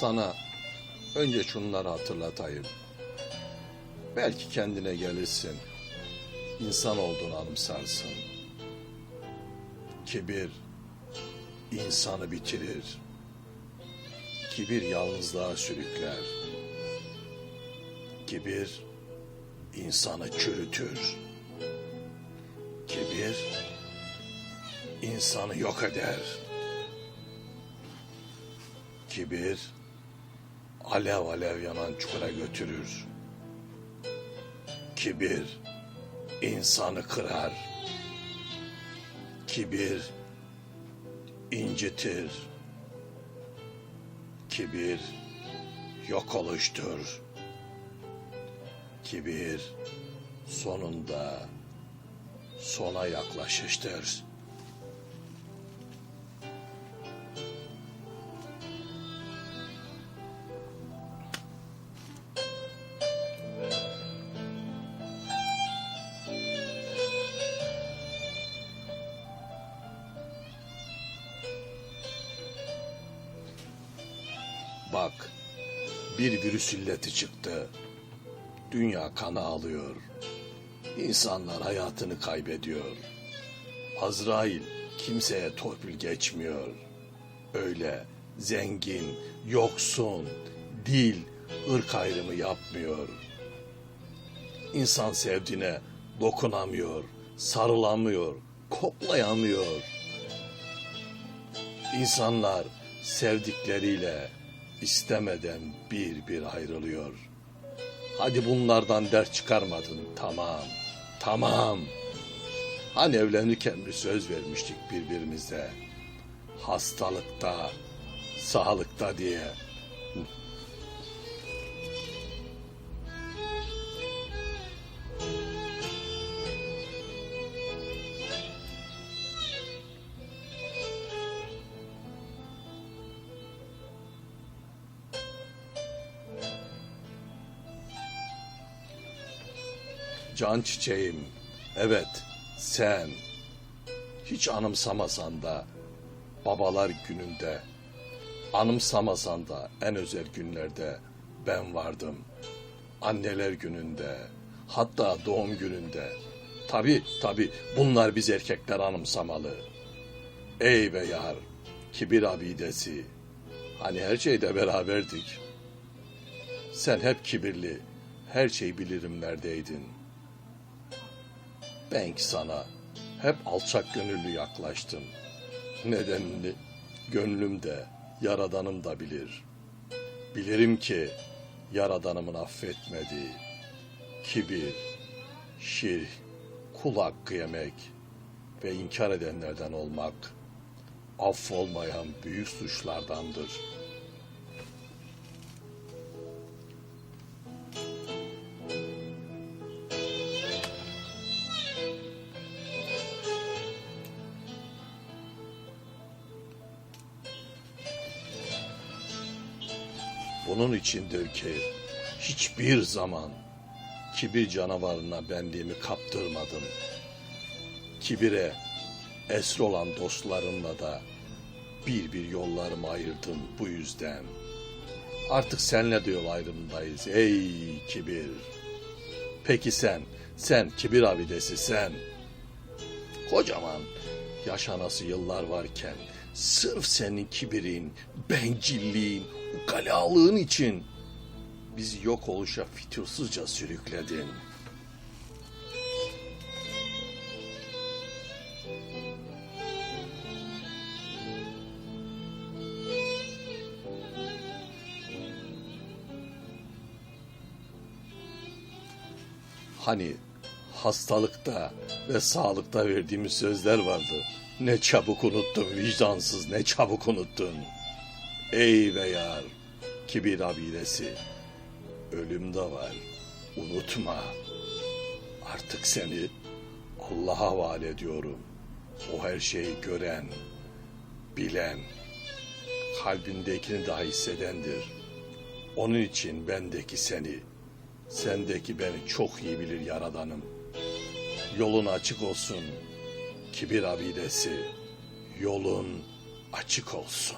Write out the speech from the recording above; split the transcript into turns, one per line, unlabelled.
Sana önce şunları hatırlatayım. Belki kendine gelirsin. İnsan olduğunu anımsarsın. Kibir insanı bitirir. Kibir yalnızlığa sürükler. Kibir insanı çürütür. Kibir insanı yok eder. Kibir alev alev yanan çukura götürür. Kibir insanı kırar. Kibir incitir. Kibir yok oluştur. Kibir sonunda sona yaklaşıştır. Bak, bir virüs illeti çıktı. Dünya kana alıyor. İnsanlar hayatını kaybediyor. Azrail kimseye torpil geçmiyor. Öyle zengin, yoksun, dil, ırk ayrımı yapmıyor. İnsan sevdiğine dokunamıyor, sarılamıyor, koklayamıyor. İnsanlar sevdikleriyle istemeden bir bir ayrılıyor. Hadi bunlardan ders çıkarmadın tamam. Tamam. Hani evlenirken bir söz vermiştik birbirimize. Hastalıkta, sağlıkta diye. Can çiçeğim, evet sen. Hiç anımsamasan da babalar gününde, anımsamasan da en özel günlerde ben vardım. Anneler gününde, hatta doğum gününde. Tabi tabi bunlar biz erkekler anımsamalı. Ey be yar, kibir abidesi. Hani her şeyde beraberdik. Sen hep kibirli, her şeyi bilirimlerdeydin. Ben ki sana hep alçak gönüllü yaklaştım. Nedenini gönlüm de, yaradanım da bilir. Bilirim ki yaradanımın affetmediği kibir, şirk, kul hakkı yemek ve inkar edenlerden olmak affolmayan büyük suçlardandır. Bunun içindir ki hiçbir zaman kibir canavarına benliğimi kaptırmadım. Kibire esir olan dostlarımla da bir bir yollarımı ayırdım bu yüzden. Artık senle de yol ayrımındayız ey kibir. Peki sen, sen kibir abidesi sen. Kocaman yaşanası yıllar varken sırf senin kibirin, bencilliğin, ukalalığın için bizi yok oluşa fütursuzca sürükledin. Hani hastalıkta ve sağlıkta verdiğimiz sözler vardı. Ne çabuk unuttun vicdansız ne çabuk unuttun. Ey be yar kibir abidesi. Ölüm de var unutma. Artık seni Allah'a havale ediyorum. O her şeyi gören, bilen, kalbindekini daha hissedendir. Onun için bendeki seni, sendeki beni çok iyi bilir yaradanım. Yolun açık olsun, kibir abidesi, yolun açık olsun.